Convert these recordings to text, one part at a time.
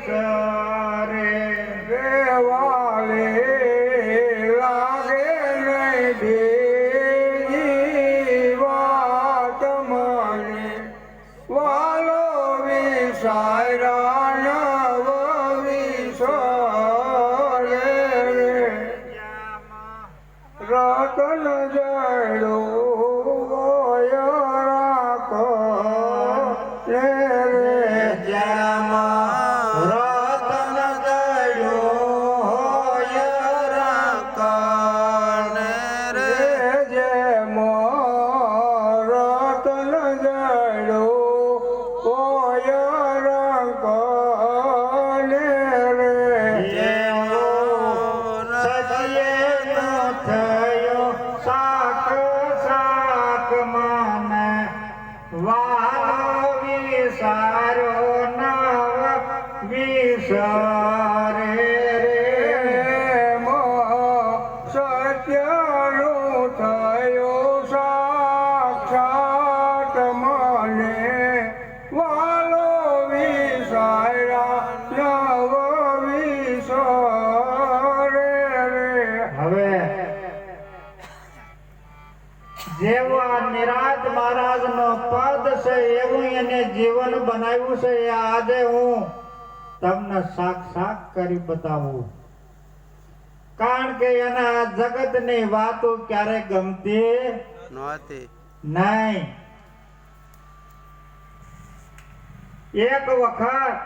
વિસરે દેવાલે લાગે નહીં બીજી વાત મને. વાલો વિસરે. રતન જડો વિસારો રે મો સત્યનું જેવો આ નિરાજ મહારાજ નો પદ છે એવું એને જીવન બનાવ્યું છે એ આજે હું તમને સાક્ષાત કરી બતાવું. કારણ કે એના જગતની વાતો ક્યારે ગમતી? નહોતી નહીં. એક વખત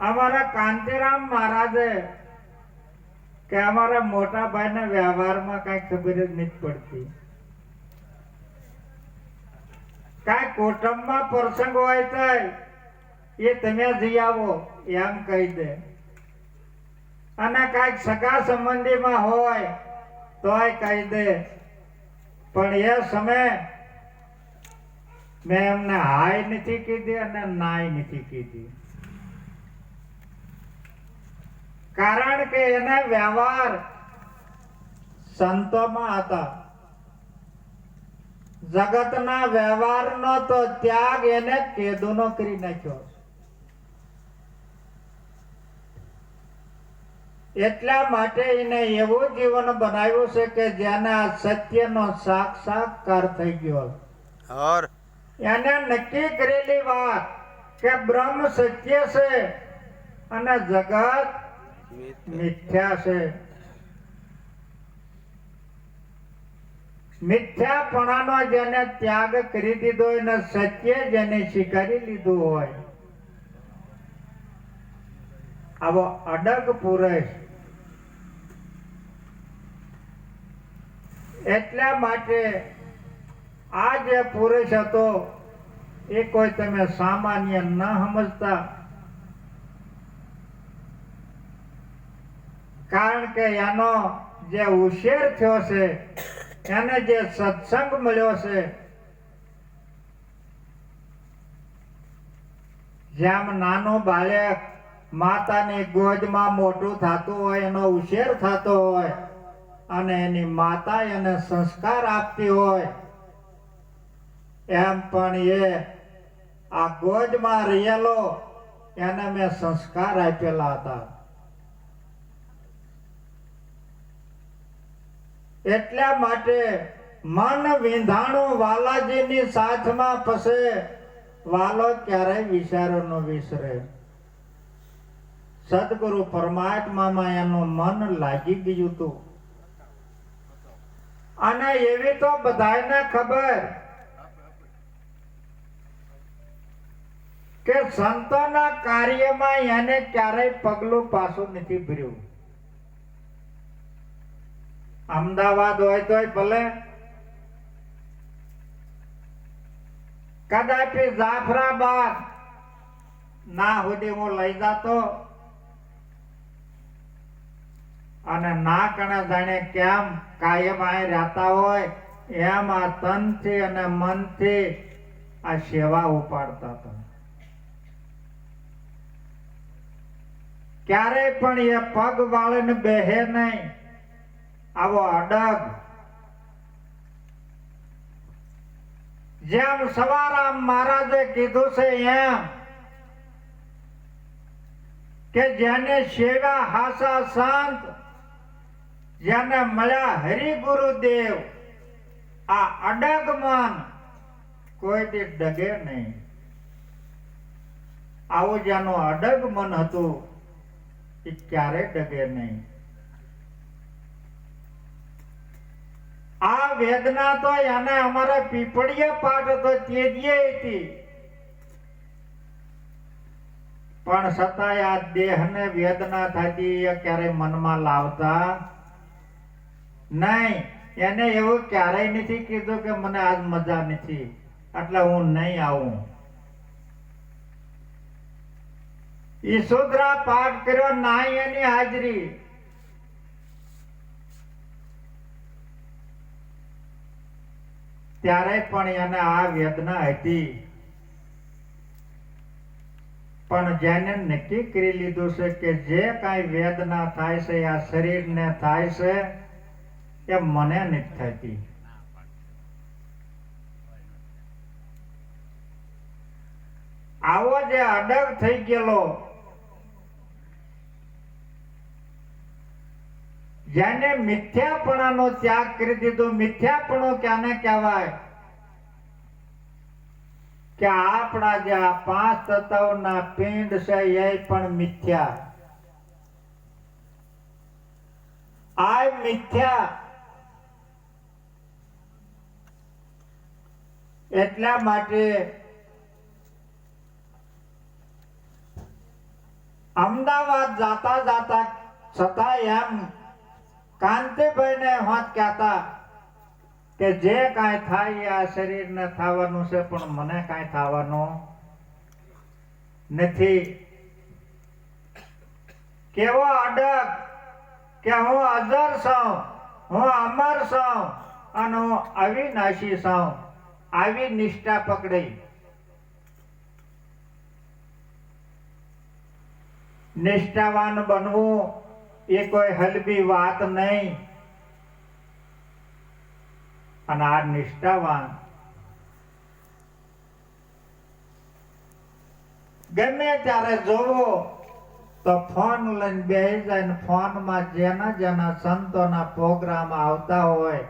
અમારા કાંતિરામ મહારાજે કે અમારા મોટા ભાઈને વ્યવહારમાં કઈ ખબર જ નથી પડતી. કાંઈ કુટુંબમાં પ્રસંગ હોય તો એ તમે જઈ આવો, એમ કહી દે. અને કંઈક સગા સંબંધીમાં હોય, તોય કહી દે. પણ એ સમય મેં એમને હાય નથી કીધી અને નાય નથી કીધી. કારણ કે એના વ્યવહાર સંતોમાં હતા. જગતના વ્યવહારનો તો ત્યાગ એને કેદોનો કરી નાખ્યો. એટલા માટે એને એવું જીવન બનાવ્યું છે કે જેના સત્યનો સાક્ષાત્કાર થઈ ગયો. એને નક્કી કરેલી વાત કે બ્રહ્મ સત્ય છે અને જગત મિથ્યા છે. મિથ્યાપણાનો જેને ત્યાગ કરી દીધો હોય સત્ય જેને સ્વીકારી લીધું હોય. આવો અડગ પુરુષ. એટલા માટે આ જે પુરુષ હતો, એ કોઈ તમે સામાન્ય ન સમજતા. કારણ કે એનો જે ઉછેર થયો છે, એને જે સત્સંગ મળ્યો છે, જેમ નાનું બાળક માતાની ગોદમાં મોટું થતું હોય, એનો ઉછેર થતો હોય, અને એની માતા એને સંસ્કાર આપતી હોય, એમ પણ એ આ ગોદમાં રહેલો, એને મેં સંસ્કાર આપેલા હતા. એટલા માટે મન વિંધાણું વાલાજીની સાથમાં ફસે. વાલો ક્યારેય વિચારો ન વિસરે. સદગુરુ પરમાત્મામાં એનું મન લાગી ગયું હતું. અને એવી તો બધાને ખબર કે સંતોના કાર્યમાં એને ક્યારેય પગલું પાછું નથી ભર્યું. અમદાવાદ હોય તોય ભલે. કદાચ જાફરાબાદ ના સુધી હું લઈ જાતો. અને ના કણે જાણે કેમ કાયમ આ રહેતા હોય, એમ આ તનથી અને મનથી આ સેવા ઉપાડતા હતા. ક્યારેય પણ એ પગ વાળીને બેહે નહીં. આવો અડગ. જેમ સવારામ મહારાજે કીધું છે એમ કે જેને સેવા હાસા સંત, જેને મળ્યા હરિ ગુરુદેવ આ અડગ મન કોઈથી ડગે નહીં. આવું જેનું અડગ મન હતું, એ ક્યારે ડગે નહીં. આ વેદના તો એને અમારે પીપળીએ પાઠ હતો તેજીએ હતી. પણ છતાંય આ દેહને વેદના થતી એ ક્યારે મનમાં લાવતા નહીં. એને એવું ક્યારેય નથી કીધું કે મને આજ મજા નથી. એટલે હું નહીં આવું. ઈશોદરા પાઠ કર્યો નાય એની હાજરી. ત્યારે પણ એને આ વેદના હતી. પણ જેને નક્કી કરી લીધું છે કે જે કાંઈ વેદના થાય છે, આ શરીરને થાય છે, એ મને નથી થતી. આવો જે અડગ થઈ ગયેલો જેને મિથ્યાપણાનો ત્યાગ કરી દીધો. મિથ્યાપણો ક્યાંને કહેવાય? કે આપણા જે આ પાંચ તત્વના પિંડ છે, એ પણ મિથ્યા. આ મિથ્યા એટલા માટે અમદાવાદ જાતા જાતા છતાં એમ કાંતિભાઈ ને હોત કહેતા કે જે કાંઈ થાય આ શરીરને થવાનું છે, પણ મને કાંઈ થવાનું નથી. કેવો અડગ કે હું અજર છું, હું અમર છું અને હું અવિનાશી છું, આવી નિષ્ઠા પકડી. નિષ્ઠાવાન બનવું એ કોઈ હલબી વાત નહીં. અને આ નિષ્ઠાવાન. ગમે ત્યારે જોવો, તો ફોન લઈને બે જાય ફોનમાં જેના જેના સંતોના પ્રોગ્રામ આવતા હોય